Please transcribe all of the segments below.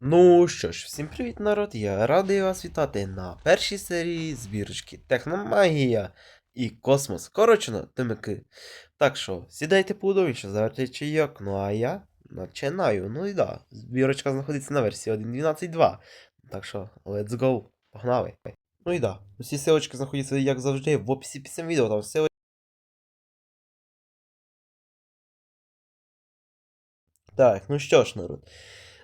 Ну що ж, всім привіт, народ! Я радий вас вітати на першій серії збірочки Техномагія і Космос. Коротше, тимики. Так що, сідайте поудобніше, завертайте чайок, ну а я починаю. Ну і да, збірочка знаходиться на версії 1.12.2. Так що, let's go, погнали. Ну і да, усі силочки знаходяться, як завжди, в описі цим відео, там сили. Так, ну що ж, народ.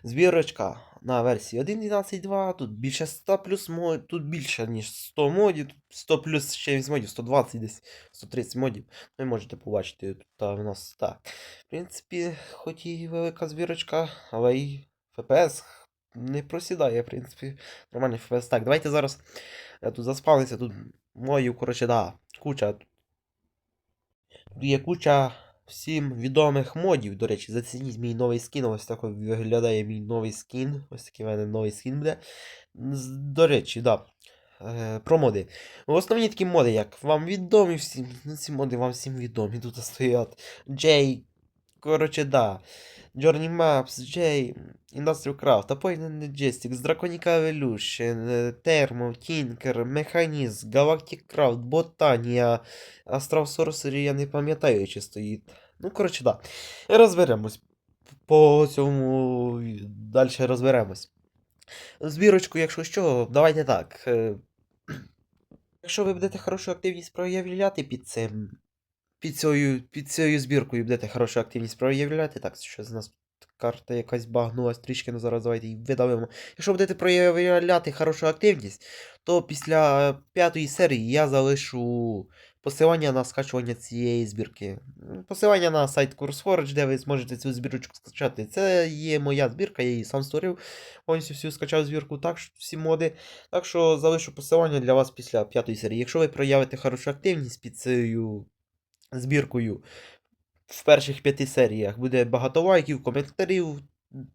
Збірочка на версії 1.12.2, тут більше 100 плюс мод, тут більше, ніж 100 модів, 100 плюс ще із модів, 120 десь, 130 модів. Ви можете побачити, тут в нас так. В принципі, хоч і велика збірочка, але й FPS не просідає, в принципі, нормальний FPS. Так, давайте зараз я тут заспавнився, тут мою, коротше, да, куча. Тут є куча всім відомих модів. До речі, зацініть мій новий скін. Ось так виглядає мій новий скін. Ось такий в мене новий скін буде. До речі, да. Е, про моди. Основні такі моди, як вам відомі всім. Ну, ці моди вам всім відомі. Тут стоять Джей. Коротше, да. Journey Maps, J, Industrial Craft, Appointment Logistics, Draconica Evolution, е, Thermo, Tinker, Mechanist, Galactic Craft, Ботанія, Astral Sorcery, я не пам'ятаю, чи стоїть. Ну, коротше, да. Розберемось. По цьому далі розберемось. Збірочку, якщо що, давайте так. е, Якщо ви будете хорошу активність проявляти під цим. Під цією, під цією збіркою будете хорошу активність проявляти. Так, що з нас карта якась багнулась трішки, ну зараз давайте її видавимо. Якщо будете проявляти хорошу активність, то після п'ятої серії я залишу посилання на скачування цієї збірки. Посилання на сайт CourseForge, де ви зможете цю збірочку скачати. Це є моя збірка, я її сам створив. Повністю всю скачав збірку, так, всі моди. Так що залишу посилання для вас після п'ятої серії. Якщо ви проявите хорошу активність під цією збіркою в перших п'яти серіях, буде багато лайків, коментарів.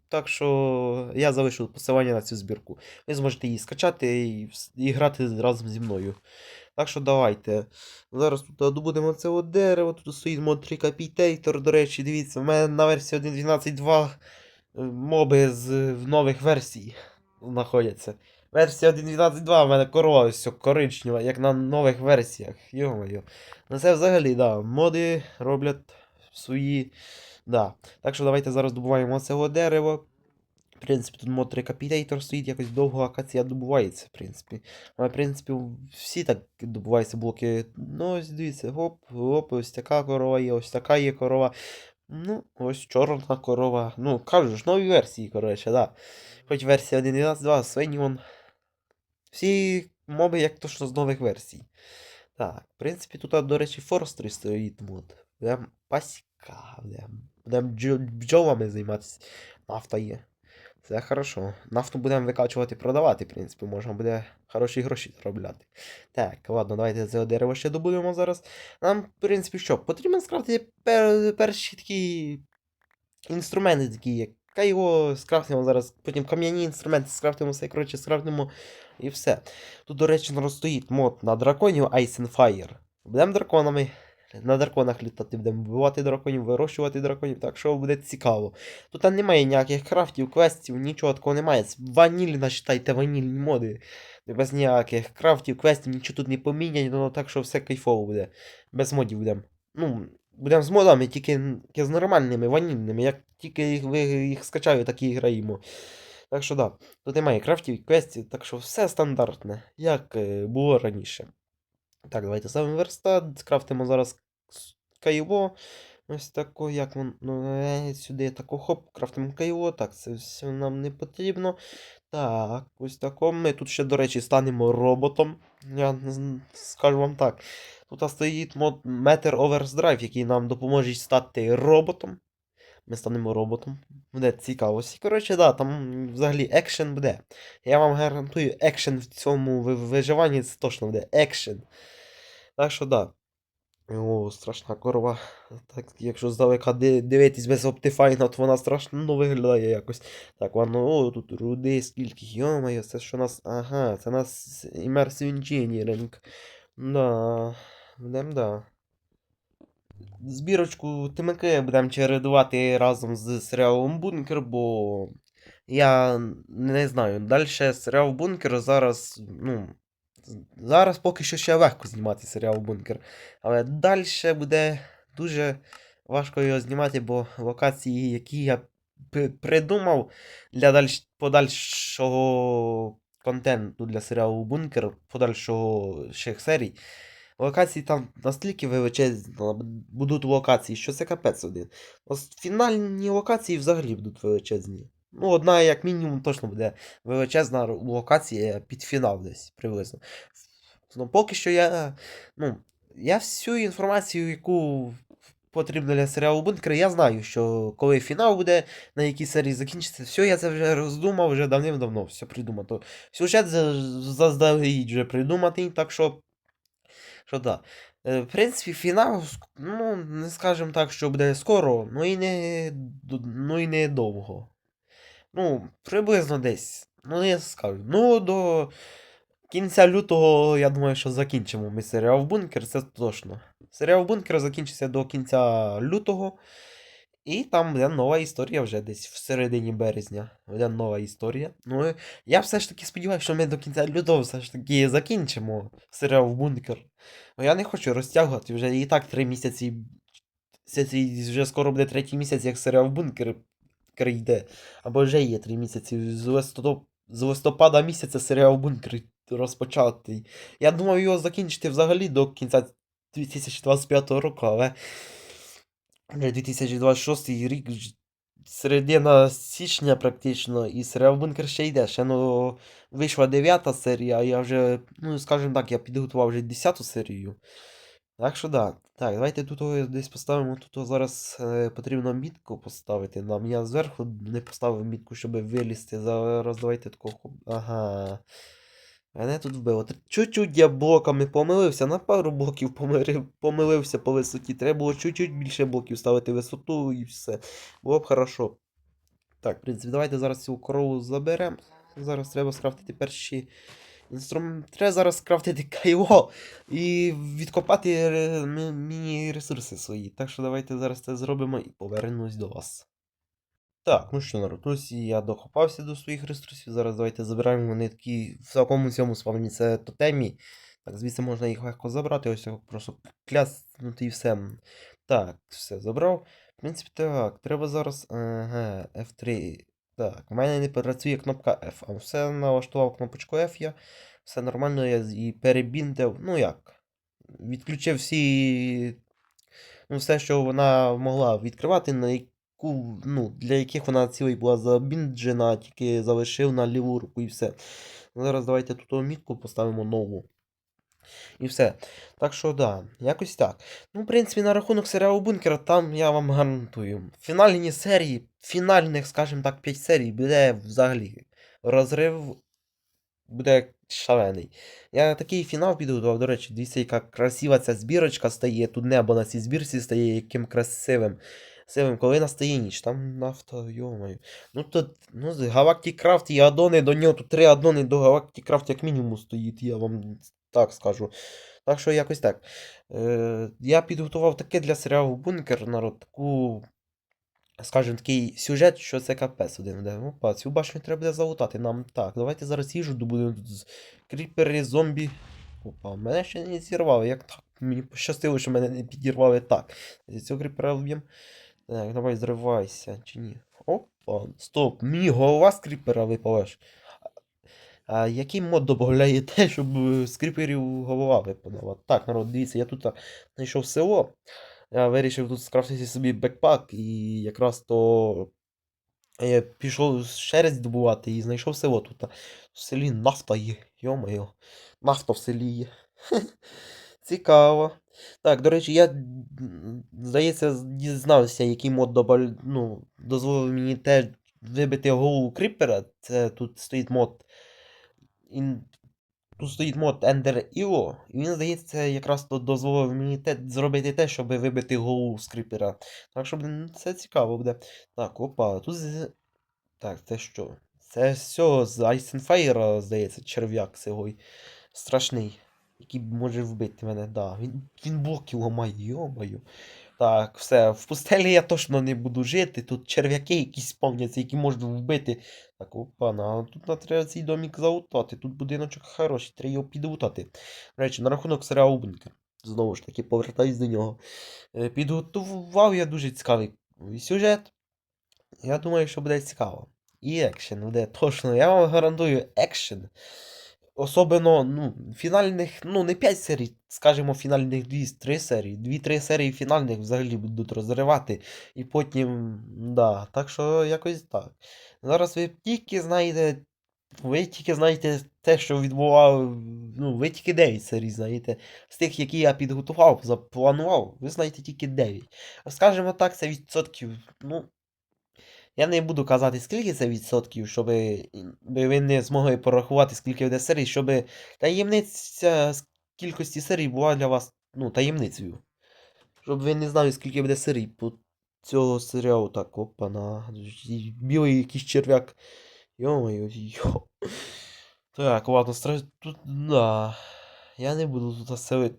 Так що я залишу посилання на цю збірку. Ви зможете її скачати і, і грати разом зі мною. Так що давайте. Зараз тут добудемо це дерево, тут стоїть мод Recapitator, до речі, дивіться, в мене на версії 1.12.2 е, моби з нових версій знаходяться. Версія 1.12.2 в мене корова ось коричнева, як на нових версіях. Йо-моє. Ну це взагалі, да, моди роблять свої. Да. Так що давайте зараз добуваємо цього дерево. В принципі, тут мод Recapitator стоїть, якось довго акація добувається, в принципі. Але, в принципі, всі так добуваються блоки. Ну, ось дивіться, гоп, гоп, ось така корова є, ось така є корова. Ну, ось чорна корова. Ну, кажу ж, нові версії, коротше, да. Хоч версія 1.12.2, свині вон. Всі моби як то що з нових версій. Так, в принципі, тут, до речі, Forestry стоїть мод. Будемо пасіка, будемо будем бджолами займатися. Нафта є. Це хорошо. Нафту будемо викачувати, продавати, в принципі, можна буде хороші гроші заробляти. Так, ладно, давайте це дерево ще добудемо зараз. Нам, в принципі, що? Потрібно скрафтити пер, перші такі інструменти, такі, як кайво, скрафтимо зараз, потім кам'яні інструменти, скрафтимо все, коротше, скрафтимо і все. Тут, до речі, стоїть мод на драконів Ice and Fire. Будемо драконами. На драконах літати будемо вбивати драконів, вирощувати драконів, так що буде цікаво. Тут там немає ніяких крафтів, квестів, нічого такого немає. Це Ванільна, считайте, ванільні моди. Без ніяких крафтів, квестів, нічого тут не поміняно, так що все кайфово буде. Без модів будемо. Ну, будемо з модами, тільки з нормальними, ванільними. Як тільки ви їх скачаю, так і граємо. Так що да, тут немає крафтів, квестів, так що все стандартне, як е, було раніше. Так, давайте ставимо верстат, скрафтимо зараз кайло. Ось тако, як воно ну, е, сюди тако хоп, крафтимо кайло. Так, це все нам не потрібно. Так, ось тако. Ми тут ще, до речі, станемо роботом. Я скажу вам так. Тут стоїть мод Meter Overdrive, який нам допоможе стати роботом. Ми станемо роботом. Буде цікаво. Коротше, да, там взагалі екшен буде. Я вам гарантую, екшен в цьому виживанні це точно буде екшен. Так що да. О, страшна корова. Так, якщо здалека дивитись без Optifine, то вона страшно ну, виглядає якось. Так, воно, о, тут руди, скільки, йомаю, це що нас. Ага, це нас Immersive Engineering. Да. Будем, да. Збірочку ТМК будемо чередувати разом з серіалом Бункер, бо Я не знаю. Далі серіал Бункер зараз, ну. Зараз поки що ще легко знімати серіал Бункер. Але далі буде дуже важко його знімати, бо локації, які я придумав для дальш... подальшого контенту для серіалу Бункер, подальшого серій. Локації там настільки величезні будуть локації, що це капець один. Фінальні локації взагалі будуть величезні. Ну, одна, як мінімум, точно буде величезна локація під фінал десь приблизно. Ну, поки що я. Ну, я всю інформацію, яку потрібно для серіалу Бункер, я знаю, що коли фінал буде, на якій серії закінчиться, все, я це вже роздумав вже давним-давно, все придумано. Сюжет заздалегідь вже придуманий, так що. Що да. Е, В принципі, фінал, ну, не скажемо так, що буде скоро, ну і не, ну і не довго. Ну, приблизно десь. Ну, я скажу. Ну, до кінця лютого, я думаю, що закінчимо ми серіал Бункер, це точно. Серіал Бункер закінчиться до кінця лютого. І там буде нова історія вже десь в середині березня. Буде нова історія. Ну, я все ж таки сподіваюся, що ми до кінця лютого все ж таки закінчимо серіал Бункер. Ну, я не хочу розтягувати, вже і так три місяці. вже скоро буде третій місяць, як серіал Бункер йде. Або вже є три місяці. З, листопада, з листопада місяця серіал Бункер розпочатий. Я думав його закінчити взагалі до кінця 2025 року, але 2026 рік, середина січня практично, і серіал Бункер ще йде. Ще ну, вийшла дев'ята серія, а я вже, ну скажімо так, я підготував вже 10 серію. Так що да. Так, давайте тут десь поставимо. Тут зараз е, потрібно мітку поставити нам. Я зверху не поставив мітку, щоб вилізти. Зараз давайте такого. Ага. Мене тут вбило. Чуть-чуть я блоками помилився, на пару блоків помилився по висоті. Треба було чуть-чуть більше блоків ставити висоту і все. Було б хорошо. Так, в принципі, давайте зараз цю корову заберемо. Зараз треба скрафтити перші інструменти. Треба зараз скрафтити кайло і відкопати міні-ресурси свої. Так що давайте зараз це зробимо і повернусь до вас. Так, ну що, народ, ось я докопався до своїх ресурсів. Зараз давайте забираємо вони такі в такому цьому спавні це тотемі. Так, звідси можна їх легко забрати, ось просто кляснути і все. Так, все, забрав. В принципі, так, треба зараз. Ага, F3. Так, у мене не працює кнопка F, а все налаштував кнопочку F я. Все нормально, я і перебіндив. Ну як? Відключив всі. Ну, все, що вона могла відкривати, на ну, для яких вона цілий була забінджена, тільки залишив на ліву руку і все. Зараз давайте тут мітку поставимо нову. І все. Так що, да, якось так. Ну, в принципі, на рахунок серіалу Бункера, там я вам гарантую. Фінальні серії, фінальних, скажімо так, 5 серій буде взагалі розрив буде шалений. Я такий фінал підготував, до речі, дивіться, яка красива ця збірочка стає. Тут небо на цій збірці стає яким красивим. Сивим, коли настає ніч, там нафта, йомаю. Ну тут, ну, Galactic і адони до нього, тут три адони до Galactic як мінімум стоїть, я вам так скажу. Так що якось так. Е, я підготував таке для серіалу Бункер, народ, таку, скажімо, такий сюжет, що це капець один. Опа, цю башню треба буде залутати нам. Так, давайте зараз їжу добудемо тут кріпери, зомбі. Опа, мене ще не зірвали. Як так? Мені пощастило, що мене не підірвали так. Цього кріпера вб'ємо. Так, давай зривайся, чи ні. Опа, стоп, мені голова з кріпера випала ж. А який мод додає те, щоб е, з кріперів голова випадала? Так, народ, дивіться, я тут знайшов село. Я вирішив тут скрафтити собі бекпак, і якраз то я пішов шерсть добувати і знайшов село тут. В селі нафта є. Йо-моє, нафта в селі є. Цікаво. Так, до речі, я, здається, дізнався, який мод добав... ну, дозволив мені теж вибити голову кріпера. Це тут стоїть мод. Ін... Тут стоїть мод Ender Io, і він, здається, якраз то дозволив мені те, зробити те, щоб вибити голову з кріпера. Так що, це цікаво буде. Так, опа, тут. Так, це що? Це все з Ice Fire, здається, черв'як цей страшний, який може вбити мене, да. Він, він блоки ламає, йомаю. Так, все, в пустелі я точно не буду жити. Тут черв'яки якісь спавняться, які можна вбити. Так, опа, на тут на треба цей домик заутати. Тут будиночок хороший, треба його підготати. Речі, на рахунок серіалу Бункер. Знову ж таки, повертаюсь до нього. Е, Підготував я дуже цікавий сюжет. Я думаю, що буде цікаво. І екшен буде точно. Я вам гарантую екшен. Особливо, ну, фінальних, ну, не 5 серій, скажімо, фінальних 2-3 серії. 2-3 серії фінальних взагалі будуть розривати. І потім, да, так що якось так. Зараз ви тільки знаєте. Ви тільки знаєте те, що відбував. Ну, ви тільки 9 серій знаєте. З тих, які я підготував, запланував, ви знаєте тільки 9. Скажімо так, це відсотків. Ну. Я не буду казати, скільки це відсотків, щоб ви не змогли порахувати, скільки буде серій, щоб таємниця з кількості серій була для вас ну, таємницею. Щоб ви не знали, скільки буде серій по цього серіалу. Так, опа, на. Білий якийсь черв'як. Йо-моє, йо. Так, ладно, стра... тут. Да. Я не буду тут селити.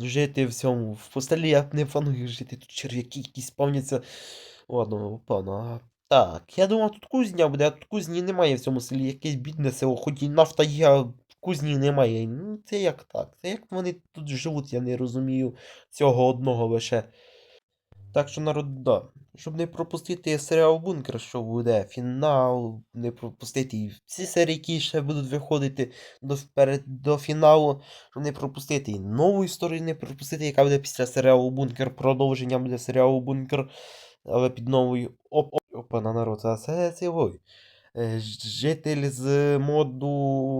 Жити в цьому. В постелі я не планую жити. Тут черв'яки якісь спавняться. Ладно, опа, на. Так, я думав, тут кузня буде, а тут кузні немає в цьому селі. Якесь бідне село, хоч і нафта є, а кузні немає. Ну, це як так? Це як вони тут живуть, я не розумію цього одного лише. Так що народ, да. Щоб не пропустити серіал Бункер, що буде фінал, не пропустити і всі серії, які ще будуть виходити до, вперед, до фіналу, щоб не пропустити і нову історію не пропустити, яка буде після серіалу Бункер, продовження буде серіалу Бункер, але під новою. Оп, оп, опа, на народ, а це цілий. Е, Житель з моду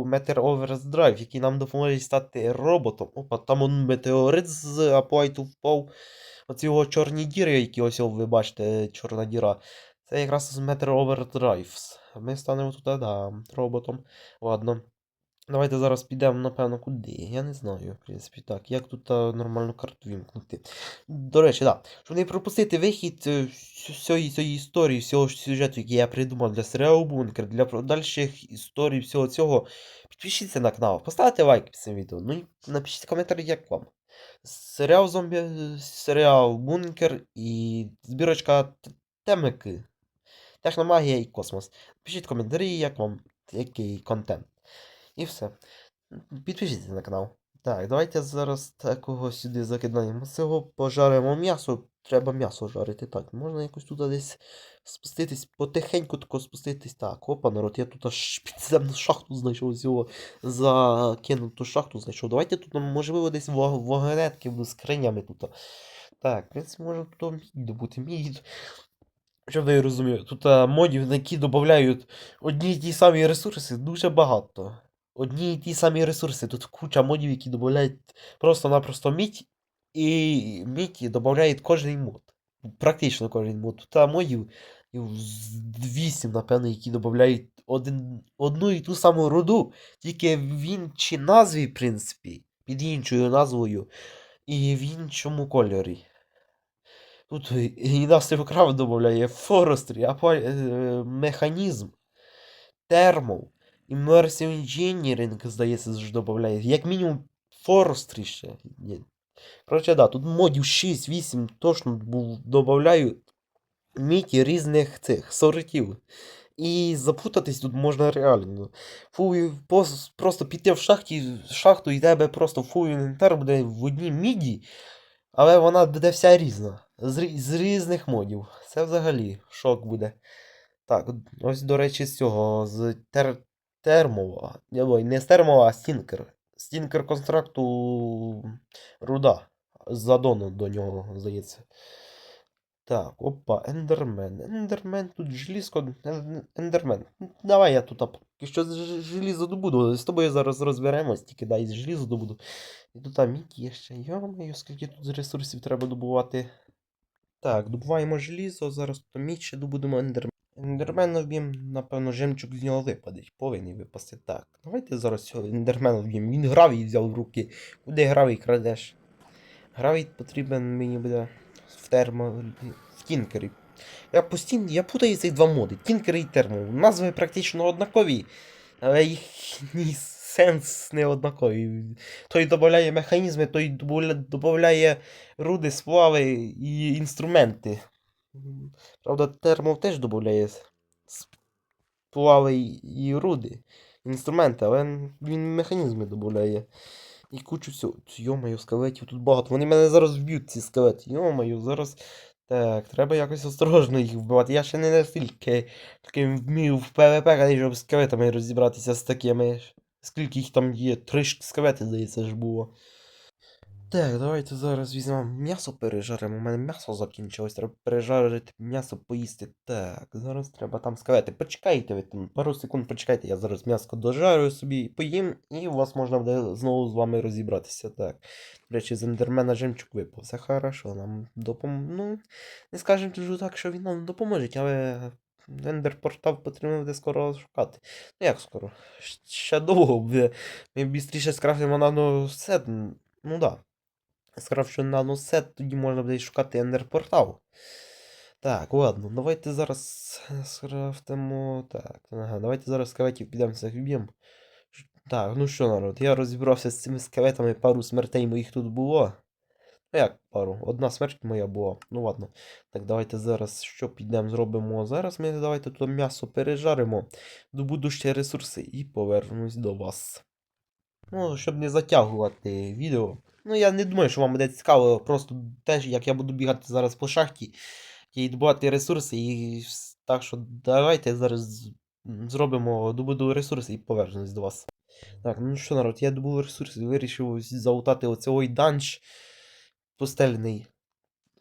Meteor Overdrive, який нам допоможе стати роботом. Опа, там он метеорит з Аплайту впав. Оці його чорні діри, які ось ви бачите, чорна діра. Це якраз з Meteor Overdrives. Ми станемо тут, да, роботом. Ладно. Давайте зараз підемо, напевно, куди. Я не знаю, в принципі, так. Як тут а, нормальну карту вімкнути. До речі, да. Щоб не пропустити вихід е, всієї цієї історії, всього сюжету, який я придумав для серіалу Бункер, для подальших історій, всього цього. Підпишіться на канал, поставте лайк під цим відео. Ну і напишіть коментар, як вам. Серіал зомбі, е, серіал Бункер і збірочка темики. Техномагія і космос. Пишіть коментарі, як вам який контент. І все. Підпишіться на канал. Так, давайте зараз такого сюди закидаємо. Цього пожаримо м'ясо. Треба м'ясо жарити. Так, можна якось туди десь спуститись, потихеньку тако спуститись. Так, опа, народ, я тут аж підземну шахту знайшов цього закинуту шахту знайшов. Давайте тут, можливо, десь вагонетки з кринями тут. Так, в принципі, можна тут мідь добути. Мідь. Щоб ви розуміли, тут модів, які додають одні й ті самі ресурси, дуже багато. Одні й ті самі ресурси. Тут куча модів, які додають просто-напросто мідь, і мідь додають кожний мод. Практично кожен мод. Тут модів з 8, напевно, які додають один, одну і ту саму руду, тільки в іншій назві, в принципі, під іншою назвою, і в іншому кольорі. Тут і- і нас не додає апа, е, механізм, термо, Immersive Engineering, здається, ж додає. Як мінімум Forestry ще. Коротше, да, тут модів 6-8 точно був додають міті різних цих сортів. І запутатись тут можна реально. Фу, просто піти в шахті, шахту і тебе просто фул інвентар буде в одній міді, але вона буде вся різна. З, з різних модів. Це взагалі шок буде. Так, ось, до речі, з цього, з тер... термова. Ой, не з термова, а стінкер. Стінкер контракту руда. З адону до нього, здається. Так, опа, ендермен. Ендермен, тут желізко. Ендермен. Ну, Давай я тут поки що желізо добуду. З тобою зараз розберемось, тільки дай желізо добуду. І тут а, є ще. Йо-моє, скільки тут ресурсів треба добувати. Так, добуваємо желізо, зараз тут мідь ще добудемо ендермен. Ендермена вб'єм, напевно, жемчуг з нього випаде. Повинен випасти. Так, давайте зараз цього ендермена вб'ємо. Він гравій взяв в руки. Куди гравій крадеш? Гравій потрібен мені буде в термо. в тінкері. Я постійно. Я путаю ці два моди. Тінкер і термо. Назви практично однакові, але їхній сенс не однаковий. Той додає механізми, той додає руди, сплави і інструменти. Правда, термов теж додає сплави і руди, інструменти, але він механізми додає. І кучу всього. Йомаю, скелетів тут багато. Вони мене зараз вб'ють, ці скелети. Йомаю, зараз. Так, треба якось осторожно їх вбивати. Я ще не настільки таким вмію в ПВП, щоб з скелетами розібратися з такими. Скільки їх там є? Три скелети, здається, ж було. Так, давайте зараз візьмемо м'ясо пережаримо. У мене м'ясо закінчилось. Треба пережарити м'ясо поїсти. Так, зараз треба там скелети. Почекайте ви там пару секунд почекайте. Я зараз м'ясо дожарю собі, поїм, і у вас можна буде знову з вами розібратися. Так. До речі, з ендермена жемчуг випав. Все хорошо, нам допом... Ну, не скажемо так, що він нам допоможе, але ендер-портал потрібно буде скоро шукати. Ну як скоро? Ще довго буде. Ми швидше скрафтимо наносет. Ну да. Скрафчу наносет, тоді можна буде шукати ендер-портал. Так, ладно, давайте зараз скрафтимо. Так, ага, давайте зараз скелетів підемо всіх вб'ємо. Так, ну що, народ, я розібрався з цими скелетами, пару смертей моїх тут було. Ну як пару? Одна смерть моя була. Ну ладно. Так, давайте зараз що підемо зробимо? Зараз ми давайте тут м'ясо пережаримо, добуду ще ресурси і повернусь до вас. Ну, щоб не затягувати відео. Ну, я не думаю, що вам буде цікаво, просто теж, як я буду бігати зараз по шахті і добувати ресурси, і так що давайте зараз зробимо, добуду ресурси і повернусь до вас. Так, ну що, народ, я добув ресурси, вирішив залутати оцей данж постелений.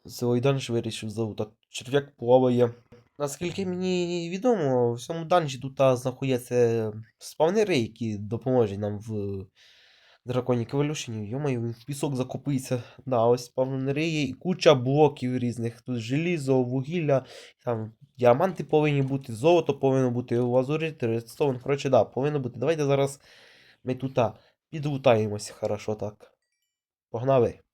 Цей данж вирішив залутати. Черв'як плаває. Наскільки мені відомо, в цьому данжі тут знаходяться спавнери, які допоможуть нам в драконі Evolution. Йомаю, він в пісок закопиться. Да, ось спавнери є і куча блоків різних. Тут желізо, вугілля, там діаманти повинні бути, золото повинно бути, лазурит, редстоун. Коротше, да, повинно бути. Давайте зараз ми тут підлутаємося хорошо так. Погнали.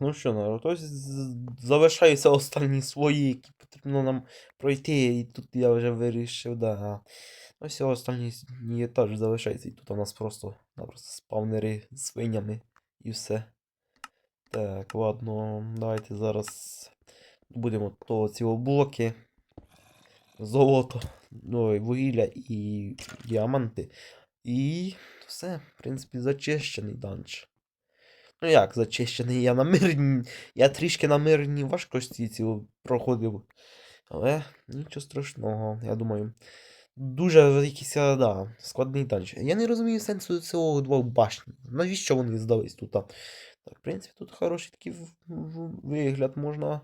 Ну що, народ, ось з- залишаються останні свої, які потрібно нам пройти, і тут я вже вирішив, да. Ось останній с- ні, етаж залишається, і тут у нас просто, напросто спавнери з свинями і все. Так, ладно, давайте зараз будемо то ці блоки, золото, ну, вугілля і діаманти. І все, в принципі, зачищений данж. Ну як зачищений, я на мирній. Я трішки на мирній важкості ці проходив. Але нічого страшного, я думаю. Дуже якийсь, да, складний данж. Я не розумію сенсу цього двох башні. Навіщо вони здались тут? Так, в принципі, тут хороший такий вигляд можна,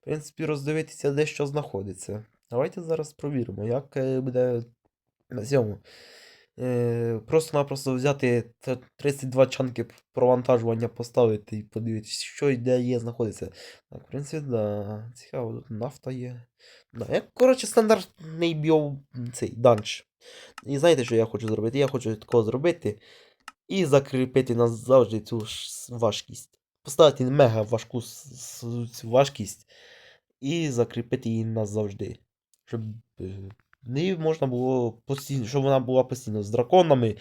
в принципі, роздивитися, де що знаходиться. Давайте зараз провіримо, як е, буде на цьому. Е, просто-напросто взяти 32 чанки провантажування, поставити і подивитися, що і де є, знаходиться. Так, в принципі, да. Цікаво, тут нафта є. Да, коротше, стандартний біо цей данж. І знаєте, що я хочу зробити? Я хочу такого зробити і закріпити назавжди цю важкість. Поставити мега важку цю важкість і закріпити її назавжди. Щоб нею можна було постійно, щоб вона була постійно з драконами.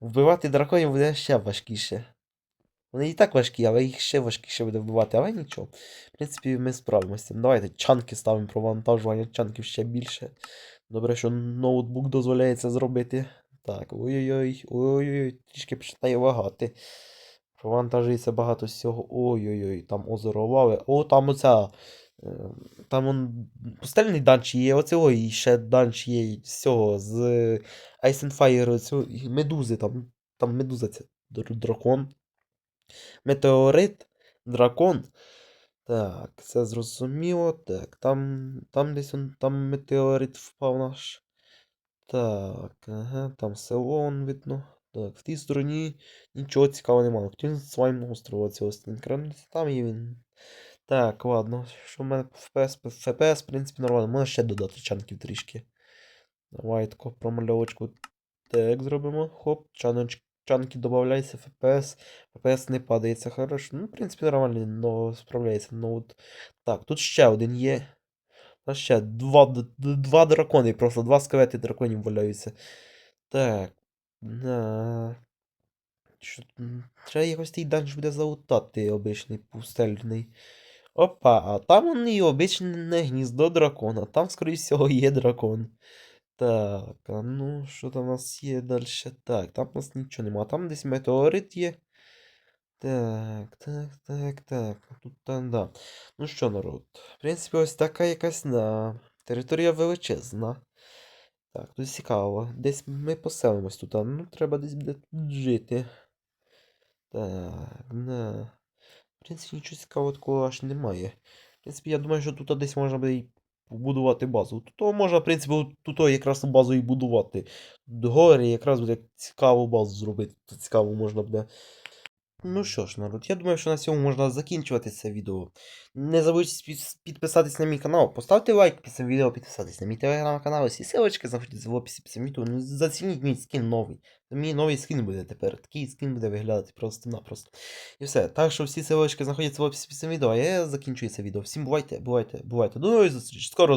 Вбивати драконів буде ще важкіше. Вони і так важкі, але їх ще важкіше буде вбивати, але нічого. В принципі, ми справимося. Давайте чанки ставимо провантажування, чанків ще більше. Добре, що ноутбук дозволяє це зробити. Так, ой-ой-ой, ой-ой-ой, трішки починає вагати. Провантажується багато всього. Ой-ой-ой, там озеро лави. О, там оця. Е, Там он пустельний данч є, оцього і ще данч є з цього, з Ice and Fire, цього, медузи, там, там медуза др- дракон. Метеорит, дракон. Так, це зрозуміло. Так, там, там десь он, там метеорит впав наш. Так, ага, там село он видно. Так, в тій стороні нічого цікавого немає. Хотів слайм острова цього стінкра. Там є він. Так, ладно. Що в мене FPS? FPS, в принципі, нормально. Можна ще додати чанків трішки. Давай таку промальовочку. Так, зробимо. Хоп, чаноч, чанки додається, FPS. FPS не падається, хорошо. Ну, в принципі, нормально, но справляється ноут. Так, тут ще один є. А ще два, два дракони, просто два скелети драконів валяються. Так. На... Що... Треба якось цей данж буде залутати обичний пустельний. Опа, а там он і обичне гніздо дракона. Там, скоріш всього, є дракон. Так, а ну, що там у нас є далі? Так, там у нас нічого нема. Там десь метеорит є. Так, так, так, так. Тут там, да. Ну що, народ? В принципі, ось така якась на. Територія величезна. Так, тут цікаво. Десь ми поселимось тут. а, Ну, треба десь буде тут жити. Так, на. В принципі, нічого цікавого такого аж немає. В принципі, я думаю, що тут десь можна буде і побудувати базу. Тут можна, в принципі, тут якраз базу і будувати. Догорі якраз буде цікаву базу зробити. Тут цікаво можна буде. Ну що ж, народ, я думаю, що на цьому можна закінчувати це відео. Не забудьте підписатись на мій канал, поставте лайк під цим відео, підписатись на мій телеграм-канал. Всі ссылочки знаходяться в описі під цим відео. Ну, зацініть мій скін новий. Мій новий скін буде тепер. Такий скін буде виглядати просто-напросто. І все. Так що всі ссылочки знаходяться в описі під цим відео, а я закінчую це відео. Всім бувайте, бувайте, бувайте. До нової зустрічі. Скоро